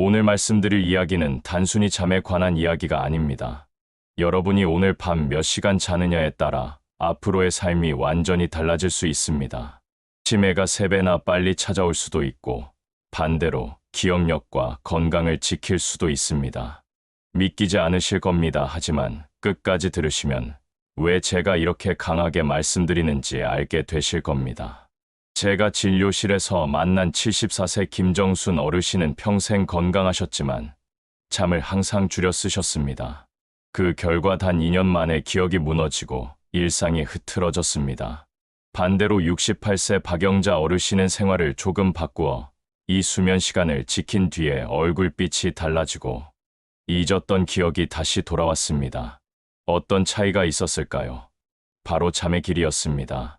오늘 말씀드릴 이야기는 단순히 잠에 관한 이야기가 아닙니다. 여러분이 오늘 밤 몇 시간 자느냐에 따라 앞으로의 삶이 완전히 달라질 수 있습니다. 치매가 3배나 빨리 찾아올 수도 있고 반대로 기억력과 건강을 지킬 수도 있습니다. 믿기지 않으실 겁니다. 하지만 끝까지 들으시면 왜 제가 이렇게 강하게 말씀드리는지 알게 되실 겁니다. 제가 진료실에서 만난 74세 김정순 어르신은 평생 건강하셨지만 잠을 항상 줄여 쓰셨습니다. 그 결과 단 2년 만에 기억이 무너지고 일상이 흐트러졌습니다. 반대로 68세 박영자 어르신은 생활을 조금 바꾸어 이 수면 시간을 지킨 뒤에 얼굴빛이 달라지고 잊었던 기억이 다시 돌아왔습니다. 어떤 차이가 있었을까요? 바로 잠의 길이었습니다.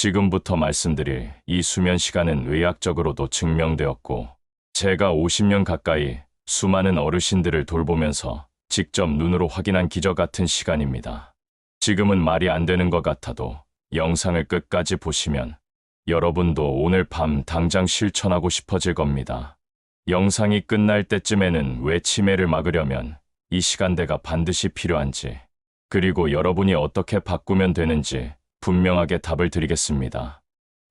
지금부터 말씀드릴 이 수면 시간은 의학적으로도 증명되었고, 제가 50년 가까이 수많은 어르신들을 돌보면서 직접 눈으로 확인한 기적 같은 시간입니다. 지금은 말이 안 되는 것 같아도 영상을 끝까지 보시면 여러분도 오늘 밤 당장 실천하고 싶어질 겁니다. 영상이 끝날 때쯤에는 왜 치매를 막으려면 이 시간대가 반드시 필요한지, 그리고 여러분이 어떻게 바꾸면 되는지 분명하게 답을 드리겠습니다.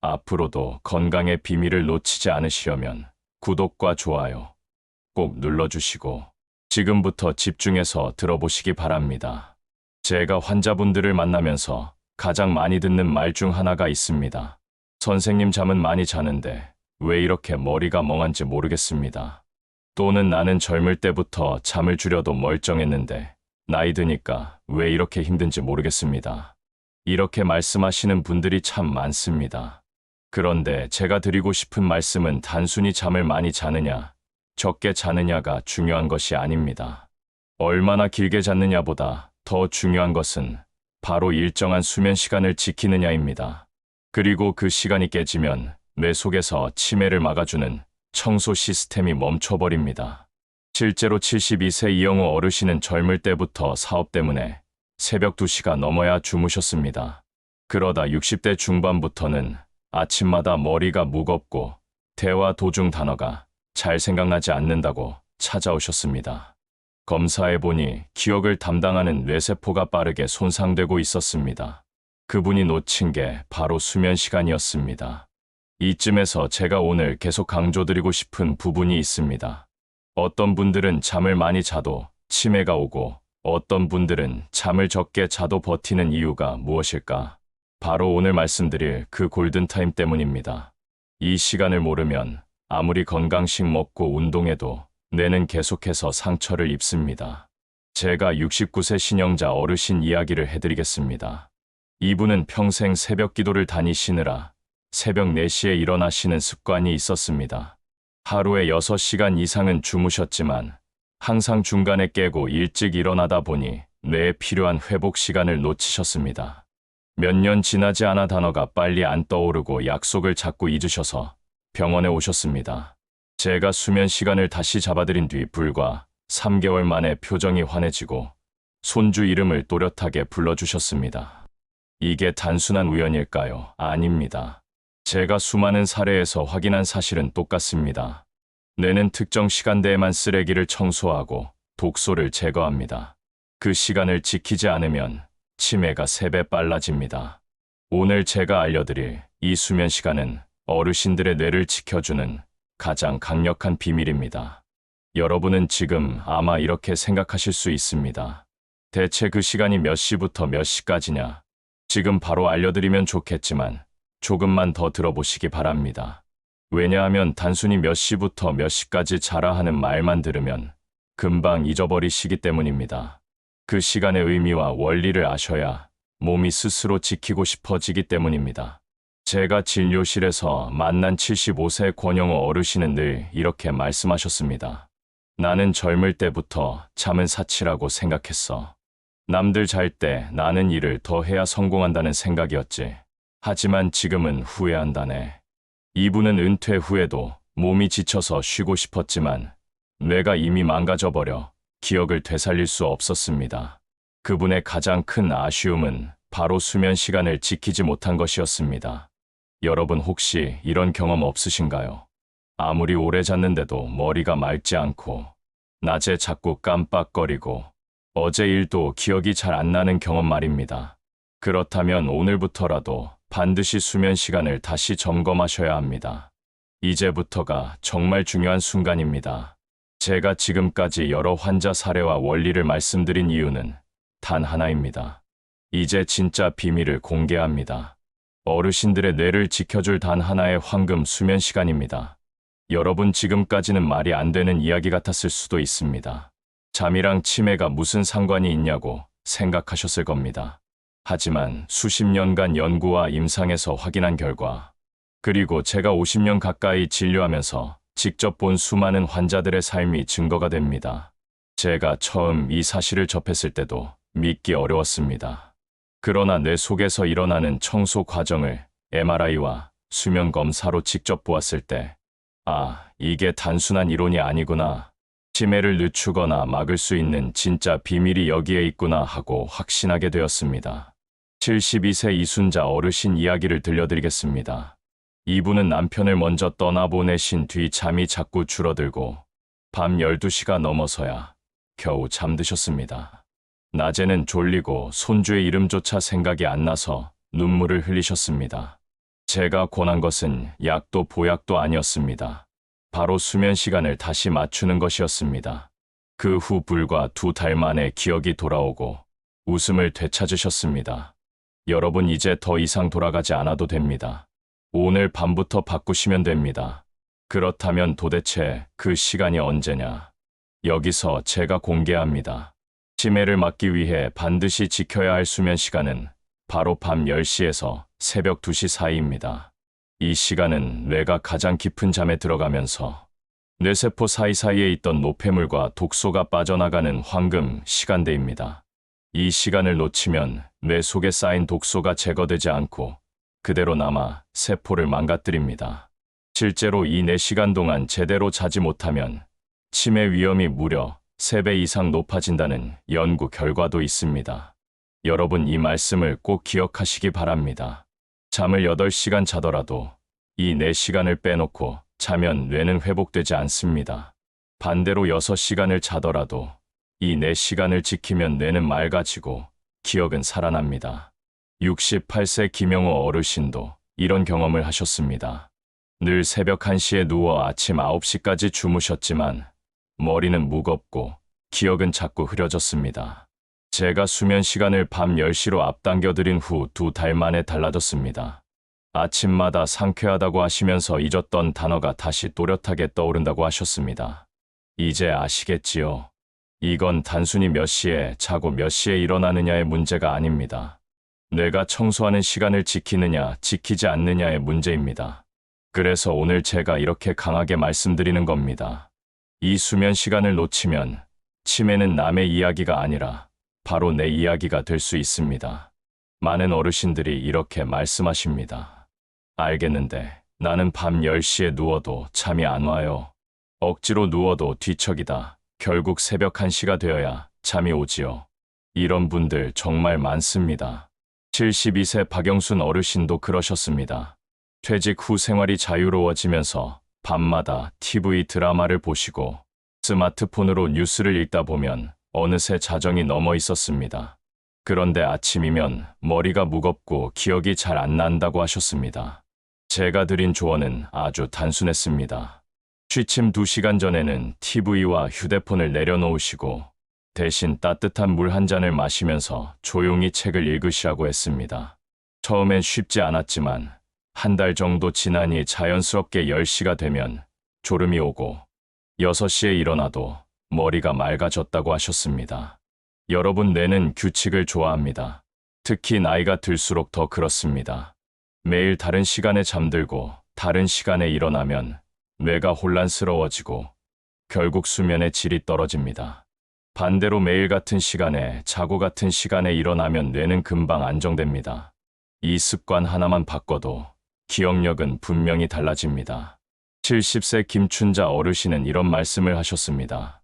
앞으로도 건강의 비밀을 놓치지 않으시려면 구독과 좋아요 꼭 눌러주시고 지금부터 집중해서 들어보시기 바랍니다. 제가 환자분들을 만나면서 가장 많이 듣는 말 중 하나가 있습니다. 선생님 잠은 많이 자는데 왜 이렇게 머리가 멍한지 모르겠습니다. 또는 나는 젊을 때부터 잠을 줄여도 멀쩡했는데 나이 드니까 왜 이렇게 힘든지 모르겠습니다. 이렇게 말씀하시는 분들이 참 많습니다. 그런데 제가 드리고 싶은 말씀은 단순히 잠을 많이 자느냐, 적게 자느냐가 중요한 것이 아닙니다. 얼마나 길게 잤느냐보다 더 중요한 것은 바로 일정한 수면 시간을 지키느냐입니다. 그리고 그 시간이 깨지면 뇌 속에서 치매를 막아주는 청소 시스템이 멈춰버립니다. 실제로 72세 이영호 어르신은 젊을 때부터 사업 때문에 새벽 2시가 넘어야 주무셨습니다. 그러다 60대 중반부터는 아침마다 머리가 무겁고 대화 도중 단어가 잘 생각나지 않는다고 찾아오셨습니다. 검사해보니 기억을 담당하는 뇌세포가 빠르게 손상되고 있었습니다. 그분이 놓친 게 바로 수면 시간이었습니다. 이쯤에서 제가 오늘 계속 강조드리고 싶은 부분이 있습니다. 어떤 분들은 잠을 많이 자도 치매가 오고 어떤 분들은 잠을 적게 자도 버티는 이유가 무엇일까? 바로 오늘 말씀드릴 그 골든타임 때문입니다. 이 시간을 모르면 아무리 건강식 먹고 운동해도 뇌는 계속해서 상처를 입습니다. 제가 69세 신영자 어르신 이야기를 해드리겠습니다. 이분은 평생 새벽 기도를 다니시느라 새벽 4시에 일어나시는 습관이 있었습니다. 하루에 6시간 이상은 주무셨지만 항상 중간에 깨고 일찍 일어나다 보니 뇌에 필요한 회복 시간을 놓치셨습니다. 몇 년 지나지 않아 단어가 빨리 안 떠오르고 약속을 자꾸 잊으셔서 병원에 오셨습니다. 제가 수면 시간을 다시 잡아드린 뒤 불과 3개월 만에 표정이 환해지고 손주 이름을 또렷하게 불러주셨습니다. 이게 단순한 우연일까요? 아닙니다. 제가 수많은 사례에서 확인한 사실은 똑같습니다. 뇌는 특정 시간대에만 쓰레기를 청소하고 독소를 제거합니다. 그 시간을 지키지 않으면 치매가 3배 빨라집니다. 오늘 제가 알려드릴 이 수면 시간은 어르신들의 뇌를 지켜주는 가장 강력한 비밀입니다. 여러분은 지금 아마 이렇게 생각하실 수 있습니다. 대체 그 시간이 몇 시부터 몇 시까지냐? 지금 바로 알려드리면 좋겠지만 조금만 더 들어보시기 바랍니다. 왜냐하면 단순히 몇 시부터 몇 시까지 자라 하는 말만 들으면 금방 잊어버리시기 때문입니다. 그 시간의 의미와 원리를 아셔야 몸이 스스로 지키고 싶어지기 때문입니다. 제가 진료실에서 만난 75세 권영호 어르신은 늘 이렇게 말씀하셨습니다. 나는 젊을 때부터 잠은 사치라고 생각했어. 남들 잘 때 나는 일을 더 해야 성공한다는 생각이었지. 하지만 지금은 후회한다네. 이분은 은퇴 후에도 몸이 지쳐서 쉬고 싶었지만 뇌가 이미 망가져버려 기억을 되살릴 수 없었습니다. 그분의 가장 큰 아쉬움은 바로 수면 시간을 지키지 못한 것이었습니다. 여러분 혹시 이런 경험 없으신가요? 아무리 오래 잤는데도 머리가 맑지 않고 낮에 자꾸 깜빡거리고 어제 일도 기억이 잘 안 나는 경험 말입니다. 그렇다면 오늘부터라도 반드시 수면 시간을 다시 점검하셔야 합니다. 이제부터가 정말 중요한 순간입니다. 제가 지금까지 여러 환자 사례와 원리를 말씀드린 이유는 단 하나입니다. 이제 진짜 비밀을 공개합니다. 어르신들의 뇌를 지켜줄 단 하나의 황금 수면 시간입니다. 여러분 지금까지는 말이 안 되는 이야기 같았을 수도 있습니다. 잠이랑 치매가 무슨 상관이 있냐고 생각하셨을 겁니다. 하지만 수십 년간 연구와 임상에서 확인한 결과, 그리고 제가 50년 가까이 진료하면서 직접 본 수많은 환자들의 삶이 증거가 됩니다. 제가 처음 이 사실을 접했을 때도 믿기 어려웠습니다. 그러나 뇌 속에서 일어나는 청소 과정을 MRI와 수면 검사로 직접 보았을 때, 아, 이게 단순한 이론이 아니구나. 치매를 늦추거나 막을 수 있는 진짜 비밀이 여기에 있구나 하고 확신하게 되었습니다. 72세 이순자 어르신 이야기를 들려드리겠습니다. 이분은 남편을 먼저 떠나보내신 뒤 잠이 자꾸 줄어들고 밤 12시가 넘어서야 겨우 잠드셨습니다. 낮에는 졸리고 손주의 이름조차 생각이 안 나서 눈물을 흘리셨습니다. 제가 권한 것은 약도 보약도 아니었습니다. 바로 수면 시간을 다시 맞추는 것이었습니다. 그 후 불과 두 달 만에 기억이 돌아오고 웃음을 되찾으셨습니다. 여러분 이제 더 이상 돌아가지 않아도 됩니다. 오늘 밤부터 바꾸시면 됩니다. 그렇다면 도대체 그 시간이 언제냐? 여기서 제가 공개합니다. 치매를 막기 위해 반드시 지켜야 할 수면 시간은 바로 밤 10시에서 새벽 2시 사이입니다. 이 시간은 뇌가 가장 깊은 잠에 들어가면서 뇌세포 사이사이에 있던 노폐물과 독소가 빠져나가는 황금 시간대입니다. 이 시간을 놓치면 뇌 속에 쌓인 독소가 제거되지 않고 그대로 남아 세포를 망가뜨립니다. 실제로 이 4시간 동안 제대로 자지 못하면 치매 위험이 무려 3배 이상 높아진다는 연구 결과도 있습니다. 여러분 이 말씀을 꼭 기억하시기 바랍니다. 잠을 8시간 자더라도 이 4시간을 빼놓고 자면 뇌는 회복되지 않습니다. 반대로 6시간을 자더라도 이 4시간을 지키면 뇌는 맑아지고 기억은 살아납니다. 68세 김영호 어르신도 이런 경험을 하셨습니다. 늘 새벽 1시에 누워 아침 9시까지 주무셨지만 머리는 무겁고 기억은 자꾸 흐려졌습니다. 제가 수면 시간을 밤 10시로 앞당겨 드린 후 두 달 만에 달라졌습니다. 아침마다 상쾌하다고 하시면서 잊었던 단어가 다시 또렷하게 떠오른다고 하셨습니다. 이제 아시겠지요? 이건 단순히 몇 시에 자고 몇 시에 일어나느냐의 문제가 아닙니다. 뇌가 청소하는 시간을 지키느냐, 지키지 않느냐의 문제입니다. 그래서 오늘 제가 이렇게 강하게 말씀드리는 겁니다. 이 수면 시간을 놓치면 치매는 남의 이야기가 아니라 바로 내 이야기가 될 수 있습니다. 많은 어르신들이 이렇게 말씀하십니다. 알겠는데 나는 밤 10시에 누워도 잠이 안 와요. 억지로 누워도 뒤척이다. 결국 새벽 1시가 되어야 잠이 오지요. 이런 분들 정말 많습니다. 72세 박영순 어르신도 그러셨습니다. 퇴직 후 생활이 자유로워지면서 밤마다 TV 드라마를 보시고 스마트폰으로 뉴스를 읽다 보면 어느새 자정이 넘어 있었습니다. 그런데 아침이면 머리가 무겁고 기억이 잘 안 난다고 하셨습니다. 제가 드린 조언은 아주 단순했습니다. 취침 2시간 전에는 TV와 휴대폰을 내려놓으시고 대신 따뜻한 물 한 잔을 마시면서 조용히 책을 읽으시라고 했습니다. 처음엔 쉽지 않았지만 한 달 정도 지나니 자연스럽게 10시가 되면 졸음이 오고 6시에 일어나도 머리가 맑아졌다고 하셨습니다. 여러분 뇌는 규칙을 좋아합니다. 특히 나이가 들수록 더 그렇습니다. 매일 다른 시간에 잠들고 다른 시간에 일어나면 뇌가 혼란스러워지고 결국 수면의 질이 떨어집니다. 반대로 매일 같은 시간에 자고 같은 시간에 일어나면 뇌는 금방 안정됩니다. 이 습관 하나만 바꿔도 기억력은 분명히 달라집니다. 70세 김춘자 어르신은 이런 말씀을 하셨습니다.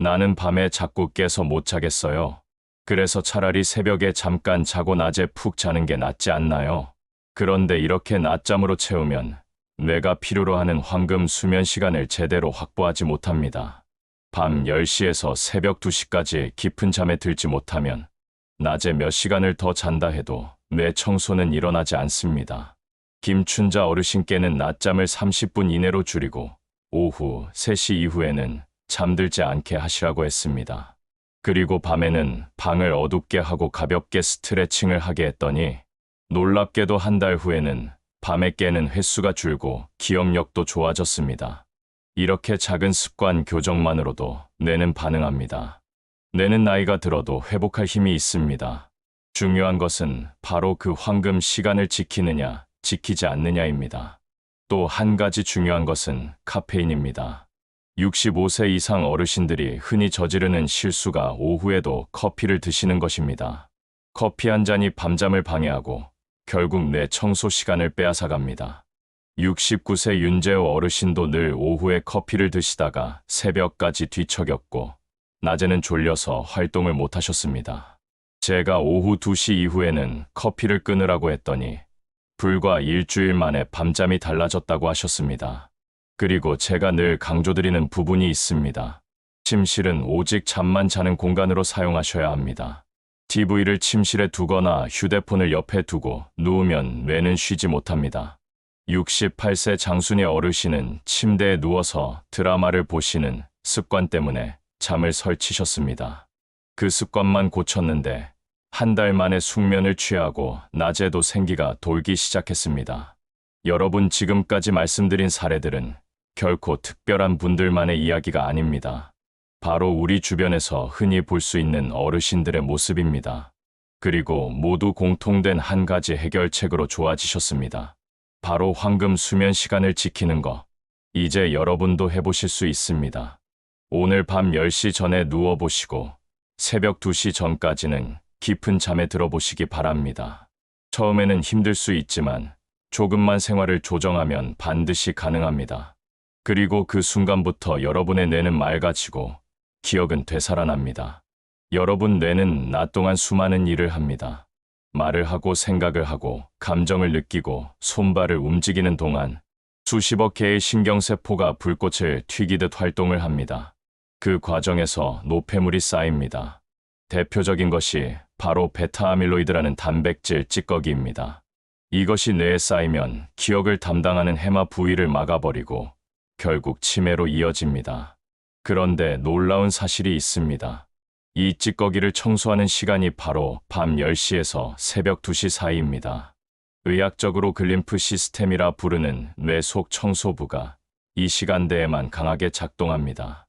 나는 밤에 자꾸 깨서 못 자겠어요. 그래서 차라리 새벽에 잠깐 자고 낮에 푹 자는 게 낫지 않나요? 그런데 이렇게 낮잠으로 채우면 뇌가 필요로 하는 황금 수면 시간을 제대로 확보하지 못합니다. 밤 10시에서 새벽 2시까지 깊은 잠에 들지 못하면 낮에 몇 시간을 더 잔다 해도 뇌 청소는 일어나지 않습니다. 김춘자 어르신께는 낮잠을 30분 이내로 줄이고 오후 3시 이후에는 잠들지 않게 하시라고 했습니다. 그리고 밤에는 방을 어둡게 하고 가볍게 스트레칭을 하게 했더니 놀랍게도 한 달 후에는 밤에 깨는 횟수가 줄고 기억력도 좋아졌습니다. 이렇게 작은 습관 교정만으로도 뇌는 반응합니다. 뇌는 나이가 들어도 회복할 힘이 있습니다. 중요한 것은 바로 그 황금 시간을 지키느냐, 지키지 않느냐입니다. 또 한 가지 중요한 것은 카페인입니다. 65세 이상 어르신들이 흔히 저지르는 실수가 오후에도 커피를 드시는 것입니다. 커피 한 잔이 밤잠을 방해하고 결국 뇌 청소 시간을 빼앗아갑니다. 69세 윤재호 어르신도 늘 오후에 커피를 드시다가 새벽까지 뒤척였고 낮에는 졸려서 활동을 못 하셨습니다. 제가 오후 2시 이후에는 커피를 끊으라고 했더니 불과 일주일 만에 밤잠이 달라졌다고 하셨습니다. 그리고 제가 늘 강조드리는 부분이 있습니다. 침실은 오직 잠만 자는 공간으로 사용하셔야 합니다. TV를 침실에 두거나 휴대폰을 옆에 두고 누우면 뇌는 쉬지 못합니다. 68세 장순의 어르신은 침대에 누워서 드라마를 보시는 습관 때문에 잠을 설치셨습니다. 그 습관만 고쳤는데 한 달 만에 숙면을 취하고 낮에도 생기가 돌기 시작했습니다. 여러분 지금까지 말씀드린 사례들은 결코 특별한 분들만의 이야기가 아닙니다. 바로 우리 주변에서 흔히 볼 수 있는 어르신들의 모습입니다. 그리고 모두 공통된 한 가지 해결책으로 좋아지셨습니다. 바로 황금 수면 시간을 지키는 거. 이제 여러분도 해보실 수 있습니다. 오늘 밤 10시 전에 누워보시고 새벽 2시 전까지는 깊은 잠에 들어보시기 바랍니다. 처음에는 힘들 수 있지만 조금만 생활을 조정하면 반드시 가능합니다. 그리고 그 순간부터 여러분의 뇌는 맑아지고 기억은 되살아납니다. 여러분 뇌는 낮 동안 수많은 일을 합니다. 말을 하고 생각을 하고 감정을 느끼고 손발을 움직이는 동안 수십억 개의 신경세포가 불꽃을 튀기듯 활동을 합니다. 그 과정에서 노폐물이 쌓입니다. 대표적인 것이 바로 베타아밀로이드라는 단백질 찌꺼기입니다. 이것이 뇌에 쌓이면 기억을 담당하는 해마 부위를 막아버리고 결국 치매로 이어집니다. 그런데 놀라운 사실이 있습니다. 이 찌꺼기를 청소하는 시간이 바로 밤 10시에서 새벽 2시 사이입니다. 의학적으로 글림프 시스템이라 부르는 뇌 속 청소부가 이 시간대에만 강하게 작동합니다.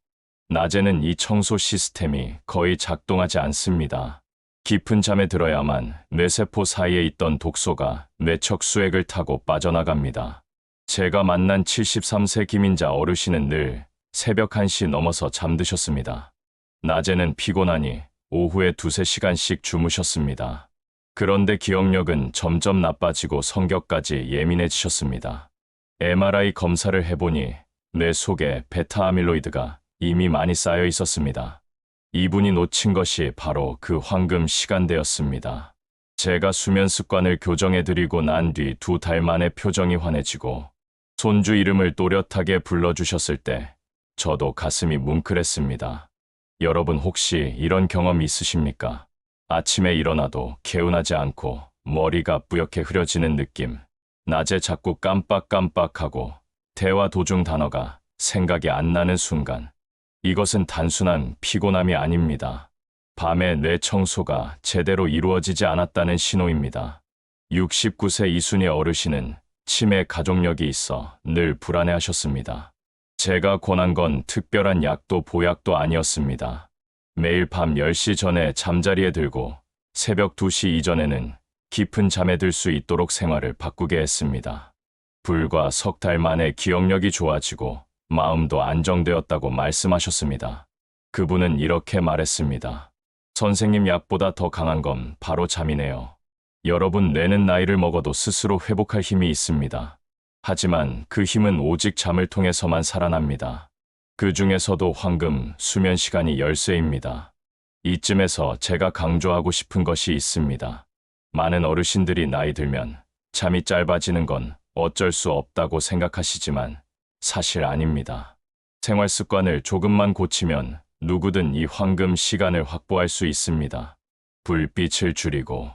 낮에는 이 청소 시스템이 거의 작동하지 않습니다. 깊은 잠에 들어야만 뇌세포 사이에 있던 독소가 뇌척 수액을 타고 빠져나갑니다. 제가 만난 73세 김인자 어르신은 늘 새벽 1시 넘어서 잠드셨습니다. 낮에는 피곤하니 오후에 두세 시간씩 주무셨습니다. 그런데 기억력은 점점 나빠지고 성격까지 예민해지셨습니다. MRI 검사를 해보니 뇌 속에 베타 아밀로이드가 이미 많이 쌓여 있었습니다. 이분이 놓친 것이 바로 그 황금 시간대였습니다. 제가 수면 습관을 교정해드리고 난 뒤 두 달 만에 표정이 환해지고 손주 이름을 또렷하게 불러주셨을 때 저도 가슴이 뭉클했습니다. 여러분 혹시 이런 경험 있으십니까? 아침에 일어나도 개운하지 않고 머리가 뿌옇게 흐려지는 느낌. 낮에 자꾸 깜빡깜빡하고 대화 도중 단어가 생각이 안 나는 순간. 이것은 단순한 피곤함이 아닙니다. 밤에 뇌 청소가 제대로 이루어지지 않았다는 신호입니다. 69세 이순희 어르신은 치매 가족력이 있어 늘 불안해하셨습니다. 제가 권한 건 특별한 약도 보약도 아니었습니다. 매일 밤 10시 전에 잠자리에 들고 새벽 2시 이전에는 깊은 잠에 들 수 있도록 생활을 바꾸게 했습니다. 불과 석 달 만에 기억력이 좋아지고 마음도 안정되었다고 말씀하셨습니다. 그분은 이렇게 말했습니다. 선생님 약보다 더 강한 건 바로 잠이네요. 여러분 뇌는 나이를 먹어도 스스로 회복할 힘이 있습니다. 하지만 그 힘은 오직 잠을 통해서만 살아납니다. 그 중에서도 황금, 수면 시간이 열쇠입니다. 이쯤에서 제가 강조하고 싶은 것이 있습니다. 많은 어르신들이 나이 들면 잠이 짧아지는 건 어쩔 수 없다고 생각하시지만 사실 아닙니다. 생활 습관을 조금만 고치면 누구든 이 황금 시간을 확보할 수 있습니다. 불빛을 줄이고,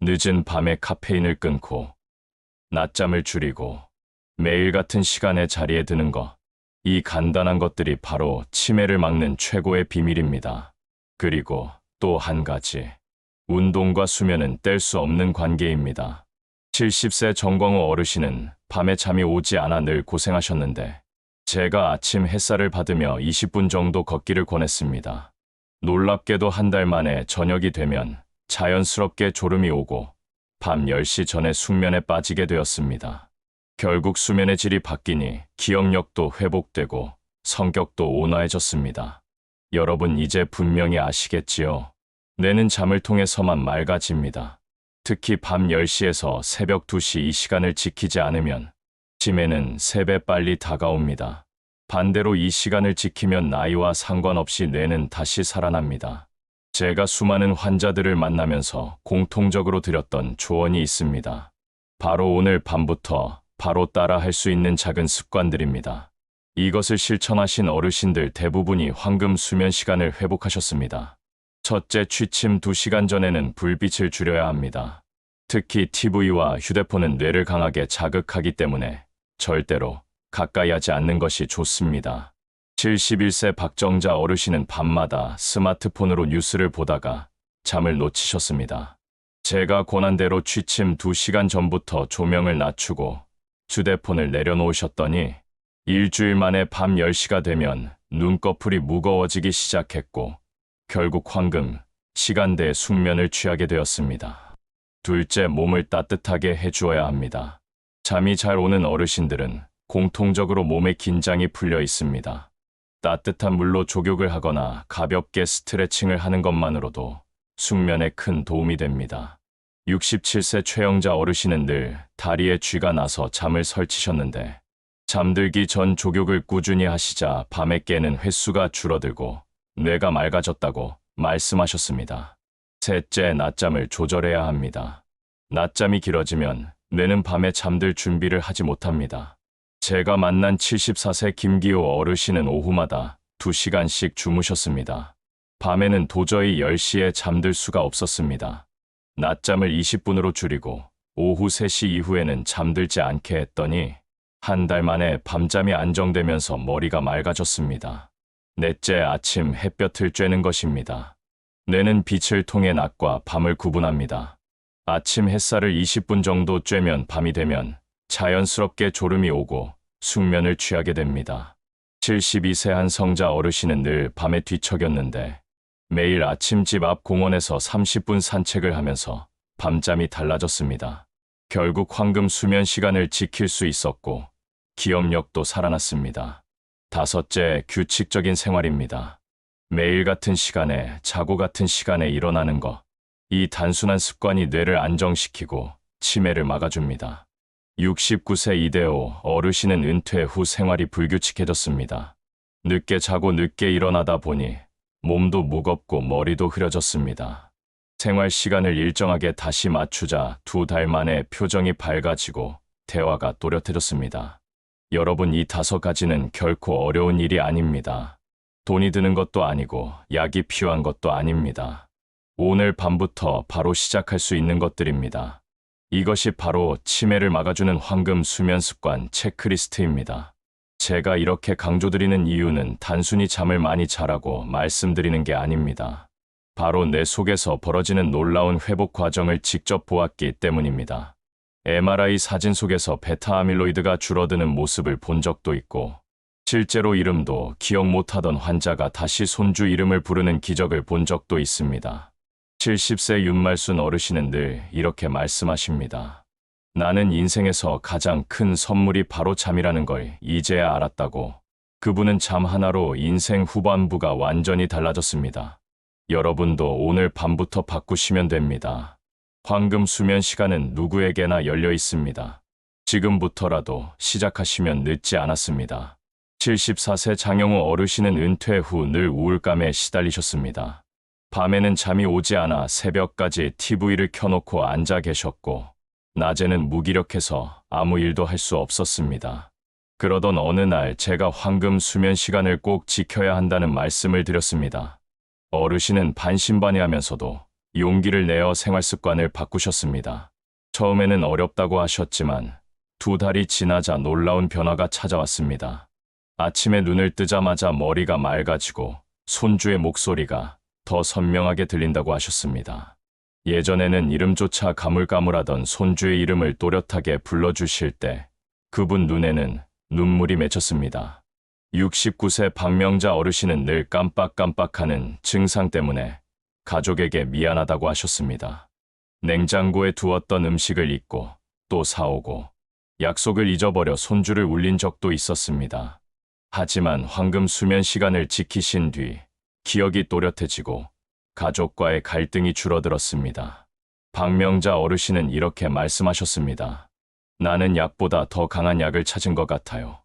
늦은 밤에 카페인을 끊고, 낮잠을 줄이고, 매일 같은 시간에 자리에 드는 것. 이 간단한 것들이 바로 치매를 막는 최고의 비밀입니다. 그리고 또 한 가지. 운동과 수면은 뗄 수 없는 관계입니다. 70세 정광호 어르신은 밤에 잠이 오지 않아 늘 고생하셨는데 제가 아침 햇살을 받으며 20분 정도 걷기를 권했습니다. 놀랍게도 한 달 만에 저녁이 되면 자연스럽게 졸음이 오고 밤 10시 전에 숙면에 빠지게 되었습니다. 결국 수면의 질이 바뀌니 기억력도 회복되고 성격도 온화해졌습니다. 여러분 이제 분명히 아시겠지요? 뇌는 잠을 통해서만 맑아집니다. 특히 밤 10시에서 새벽 2시 이 시간을 지키지 않으면 치매는 3배 빨리 다가옵니다. 반대로 이 시간을 지키면 나이와 상관없이 뇌는 다시 살아납니다. 제가 수많은 환자들을 만나면서 공통적으로 드렸던 조언이 있습니다. 바로 오늘 밤부터 바로 따라 할 수 있는 작은 습관들입니다. 이것을 실천하신 어르신들 대부분이 황금 수면 시간을 회복하셨습니다. 첫째, 취침 2시간 전에는 불빛을 줄여야 합니다. 특히 TV와 휴대폰은 뇌를 강하게 자극하기 때문에 절대로 가까이 하지 않는 것이 좋습니다. 71세 박정자 어르신은 밤마다 스마트폰으로 뉴스를 보다가 잠을 놓치셨습니다. 제가 권한대로 취침 2시간 전부터 조명을 낮추고 휴대폰을 내려놓으셨더니 일주일 만에 밤 10시가 되면 눈꺼풀이 무거워지기 시작했고 결국 황금 시간대에 숙면을 취하게 되었습니다. 둘째, 몸을 따뜻하게 해주어야 합니다. 잠이 잘 오는 어르신들은 공통적으로 몸에 긴장이 풀려 있습니다. 따뜻한 물로 족욕을 하거나 가볍게 스트레칭을 하는 것만으로도 숙면에 큰 도움이 됩니다. 67세 최영자 어르신은 늘 다리에 쥐가 나서 잠을 설치셨는데 잠들기 전 족욕을 꾸준히 하시자 밤에 깨는 횟수가 줄어들고 뇌가 맑아졌다고 말씀하셨습니다. 셋째, 낮잠을 조절해야 합니다. 낮잠이 길어지면 뇌는 밤에 잠들 준비를 하지 못합니다. 제가 만난 74세 김기호 어르신은 오후마다 2시간씩 주무셨습니다. 밤에는 도저히 10시에 잠들 수가 없었습니다. 낮잠을 20분으로 줄이고 오후 3시 이후에는 잠들지 않게 했더니 한 달 만에 밤잠이 안정되면서 머리가 맑아졌습니다. 넷째 아침 햇볕을 쬐는 것입니다. 뇌는 빛을 통해 낮과 밤을 구분합니다. 아침 햇살을 20분 정도 쬐면 밤이 되면 자연스럽게 졸음이 오고 숙면을 취하게 됩니다. 72세 한 성자 어르신은 늘 밤에 뒤척였는데 매일 아침 집 앞 공원에서 30분 산책을 하면서 밤잠이 달라졌습니다. 결국 황금 수면 시간을 지킬 수 있었고 기억력도 살아났습니다. 다섯째, 규칙적인 생활입니다. 매일 같은 시간에 자고 같은 시간에 일어나는 것. 이 단순한 습관이 뇌를 안정시키고 치매를 막아줍니다. 69세 이대호 어르신은 은퇴 후 생활이 불규칙해졌습니다. 늦게 자고 늦게 일어나다 보니 몸도 무겁고 머리도 흐려졌습니다. 생활 시간을 일정하게 다시 맞추자 두 달 만에 표정이 밝아지고 대화가 또렷해졌습니다. 여러분 이 다섯 가지는 결코 어려운 일이 아닙니다. 돈이 드는 것도 아니고 약이 필요한 것도 아닙니다. 오늘 밤부터 바로 시작할 수 있는 것들입니다. 이것이 바로 치매를 막아주는 황금 수면 습관 체크리스트입니다. 제가 이렇게 강조드리는 이유는 단순히 잠을 많이 자라고 말씀드리는 게 아닙니다. 바로 내 속에서 벌어지는 놀라운 회복 과정을 직접 보았기 때문입니다. MRI 사진 속에서 베타 아밀로이드가 줄어드는 모습을 본 적도 있고, 실제로 이름도 기억 못하던 환자가 다시 손주 이름을 부르는 기적을 본 적도 있습니다. 70세 윤말순 어르신은 늘 이렇게 말씀하십니다. 나는 인생에서 가장 큰 선물이 바로 잠이라는 걸 이제야 알았다고. 그분은 잠 하나로 인생 후반부가 완전히 달라졌습니다. 여러분도 오늘 밤부터 바꾸시면 됩니다. 황금 수면 시간은 누구에게나 열려 있습니다. 지금부터라도 시작하시면 늦지 않았습니다. 74세 장영우 어르신은 은퇴 후 늘 우울감에 시달리셨습니다. 밤에는 잠이 오지 않아 새벽까지 TV를 켜놓고 앉아 계셨고, 낮에는 무기력해서 아무 일도 할 수 없었습니다. 그러던 어느 날 제가 황금 수면 시간을 꼭 지켜야 한다는 말씀을 드렸습니다. 어르신은 반신반의하면서도 용기를 내어 생활 습관을 바꾸셨습니다. 처음에는 어렵다고 하셨지만 두 달이 지나자 놀라운 변화가 찾아왔습니다. 아침에 눈을 뜨자마자 머리가 맑아지고 손주의 목소리가 더 선명하게 들린다고 하셨습니다. 예전에는 이름조차 가물가물하던 손주의 이름을 또렷하게 불러주실 때 그분 눈에는 눈물이 맺혔습니다. 69세 박명자 어르신은 늘 깜빡깜빡하는 증상 때문에 가족에게 미안하다고 하셨습니다. 냉장고에 두었던 음식을 잊고 또 사오고 약속을 잊어버려 손주를 울린 적도 있었습니다. 하지만 황금 수면 시간을 지키신 뒤 기억이 또렷해지고 가족과의 갈등이 줄어들었습니다. 박명자 어르신은 이렇게 말씀하셨습니다. 나는 약보다 더 강한 약을 찾은 것 같아요.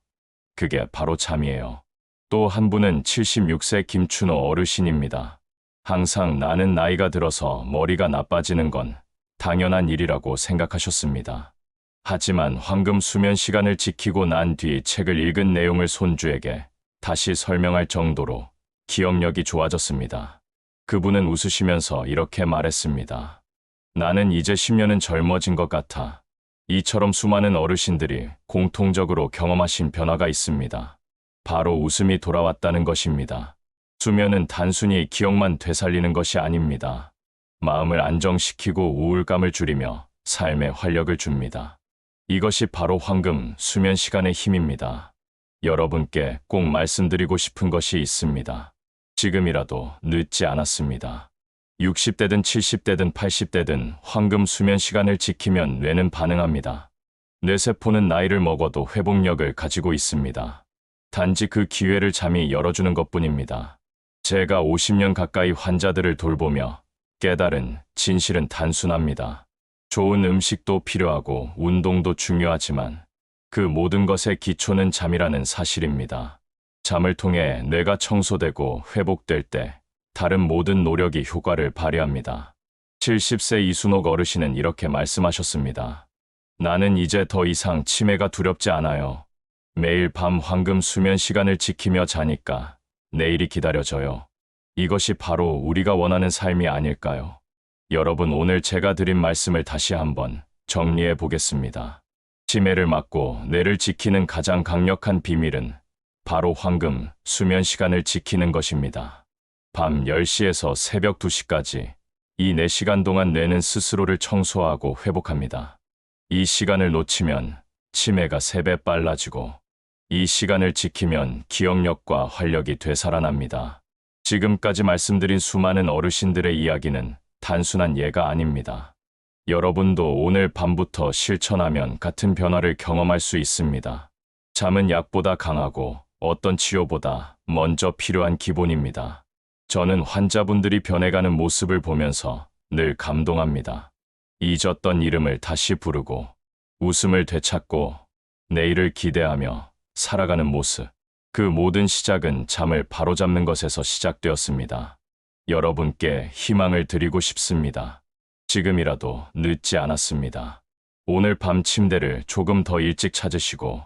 그게 바로 잠이에요. 또 한 분은 76세 김춘호 어르신입니다. 항상 나는 나이가 들어서 머리가 나빠지는 건 당연한 일이라고 생각하셨습니다. 하지만 황금 수면 시간을 지키고 난 뒤 책을 읽은 내용을 손주에게 다시 설명할 정도로 기억력이 좋아졌습니다. 그분은 웃으시면서 이렇게 말했습니다. 나는 이제 10년은 젊어진 것 같아. 이처럼 수많은 어르신들이 공통적으로 경험하신 변화가 있습니다. 바로 웃음이 돌아왔다는 것입니다. 수면은 단순히 기억만 되살리는 것이 아닙니다. 마음을 안정시키고 우울감을 줄이며 삶에 활력을 줍니다. 이것이 바로 황금 수면 시간의 힘입니다. 여러분께 꼭 말씀드리고 싶은 것이 있습니다. 지금이라도 늦지 않았습니다. 60대든 70대든 80대든 황금 수면 시간을 지키면 뇌는 반응합니다. 뇌세포는 나이를 먹어도 회복력을 가지고 있습니다. 단지 그 기회를 잠이 열어주는 것 뿐입니다. 제가 50년 가까이 환자들을 돌보며 깨달은 진실은 단순합니다. 좋은 음식도 필요하고 운동도 중요하지만 그 모든 것의 기초는 잠이라는 사실입니다. 잠을 통해 뇌가 청소되고 회복될 때 다른 모든 노력이 효과를 발휘합니다. 70세 이순옥 어르신은 이렇게 말씀하셨습니다. 나는 이제 더 이상 치매가 두렵지 않아요. 매일 밤 황금 수면 시간을 지키며 자니까 내일이 기다려져요. 이것이 바로 우리가 원하는 삶이 아닐까요? 여러분 오늘 제가 드린 말씀을 다시 한번 정리해 보겠습니다. 치매를 막고 뇌를 지키는 가장 강력한 비밀은 바로 황금 수면 시간을 지키는 것입니다. 밤 10시에서 새벽 2시까지 이 4시간 동안 뇌는 스스로를 청소하고 회복합니다. 이 시간을 놓치면 치매가 3배 빨라지고 이 시간을 지키면 기억력과 활력이 되살아납니다. 지금까지 말씀드린 수많은 어르신들의 이야기는 단순한 예가 아닙니다. 여러분도 오늘 밤부터 실천하면 같은 변화를 경험할 수 있습니다. 잠은 약보다 강하고 어떤 치료보다 먼저 필요한 기본입니다. 저는 환자분들이 변해가는 모습을 보면서 늘 감동합니다. 잊었던 이름을 다시 부르고 웃음을 되찾고 내일을 기대하며 살아가는 모습. 그 모든 시작은 잠을 바로잡는 것에서 시작되었습니다. 여러분께 희망을 드리고 싶습니다. 지금이라도 늦지 않았습니다. 오늘 밤 침대를 조금 더 일찍 찾으시고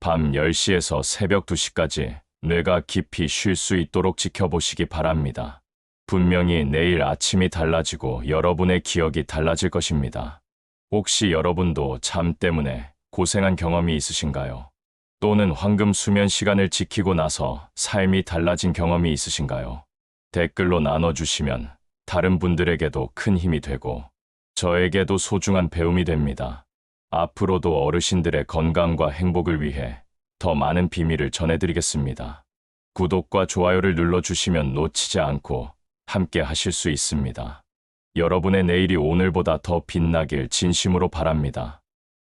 밤 10시에서 새벽 2시까지 뇌가 깊이 쉴 수 있도록 지켜보시기 바랍니다. 분명히 내일 아침이 달라지고 여러분의 기억이 달라질 것입니다. 혹시 여러분도 잠 때문에 고생한 경험이 있으신가요? 또는 황금 수면 시간을 지키고 나서 삶이 달라진 경험이 있으신가요? 댓글로 나눠주시면 다른 분들에게도 큰 힘이 되고 저에게도 소중한 배움이 됩니다. 앞으로도 어르신들의 건강과 행복을 위해 더 많은 비밀을 전해드리겠습니다. 구독과 좋아요를 눌러주시면 놓치지 않고 함께 하실 수 있습니다. 여러분의 내일이 오늘보다 더 빛나길 진심으로 바랍니다.